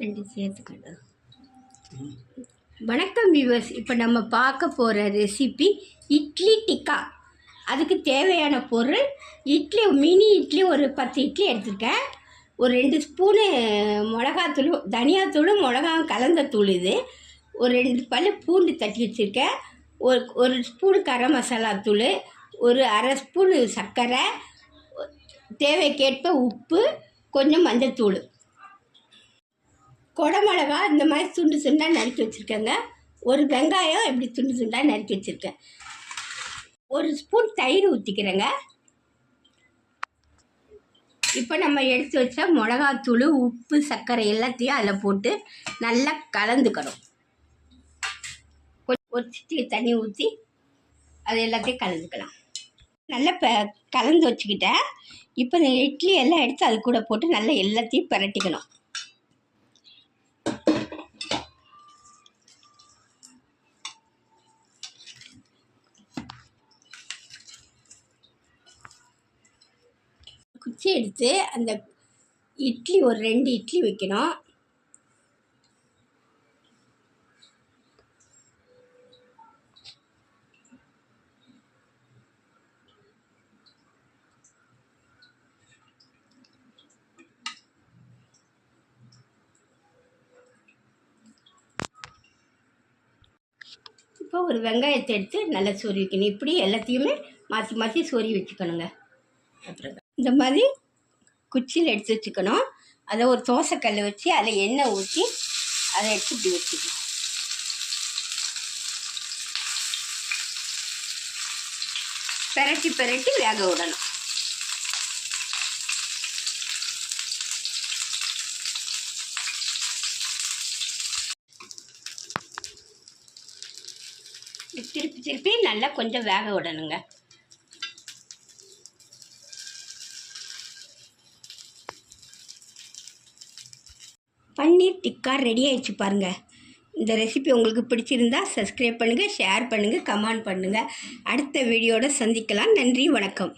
ரெண்டு சேர்த்துக்கணும் வணக்கம் வியூவர்ஸ் இப்போ நம்ம பார்க்க போகிற ரெசிபி இட்லி டிக்கா. அதுக்கு தேவையான பொருள் இட்லி மினி இட்லி ஒரு பத்து இட்லி எடுத்திருக்கேன். ஒரு ரெண்டு ஸ்பூனு மிளகாத்தூள் தனியாத்தூளும் மிளகாவும் கலந்த தூள் இது. ஒரு ரெண்டு பல் பூண்டு தட்டி வச்சுருக்கேன். ஒரு ஒரு ஸ்பூன் கரம் மசாலா தூள் ஒரு அரை ஸ்பூனு சர்க்கரை தேவைக்கேற்ப உப்பு கொஞ்சம் மஞ்சத்தூள். குடமிளகா இந்த மாதிரி துண்டு துண்டாக நறுக்கி வச்சுருக்கேங்க. ஒரு வெங்காயம் இப்படி துண்டு துண்டாக நறுக்கி வச்சுருக்கேன். ஒரு ஸ்பூன் தயிர் ஊற்றிக்கிறேங்க இப்போ நம்ம எடுத்து வச்ச மிளகாத்தூள் உப்பு சர்க்கரை எல்லாத்தையும் அதில் போட்டு நல்லா கலந்துக்கணும். கொஞ்சம் ஒரு சிட்டி தண்ணி ஊற்றி அது எல்லாத்தையும் கலந்துக்கலாம். நல்லா ப கலந்து வச்சுக்கிட்டேன். இப்போ இந்த இட்லி எல்லாம் எடுத்து அது கூட போட்டு நல்லா எல்லாத்தையும் பிரட்டிக்கணும். குச்சி எடுத்து அந்த இட்லி ஒரு ரெண்டு இட்லி வைக்கணும். இப்போ ஒரு வெங்காயத்தை எடுத்து நல்லா சொறி வைக்கணும் இப்படி எல்லாத்தையுமே மாற்றி மாற்றி சொறி வச்சுக்கணுங்க. அப்புறம் இந்த மாதிரி குச்சியில் எடுத்து வச்சுக்கணும். அதை ஒரு தோசைக்கல் வச்சு அதில் எண்ணெய் ஊற்றி அதை எடுத்து இப்படி வச்சுக்கணும். பெரட்டி பெரட்டி வேக விடணும். திருப்பி திருப்பி நல்லா கொஞ்சம் வேக விடணுங்க. பன்னீர் டிக்கா ரெடி ஆயிடுச்சு பாருங்கள் இந்த ரெசிபி உங்களுக்கு பிடிச்சிருந்தா சப்ஸ்கிரைப் பண்ணுங்கள் ஷேர் பண்ணுங்கள் கமெண்ட் பண்ணுங்கள் அடுத்த வீடியோட சந்திக்கலாம். நன்றி வணக்கம்.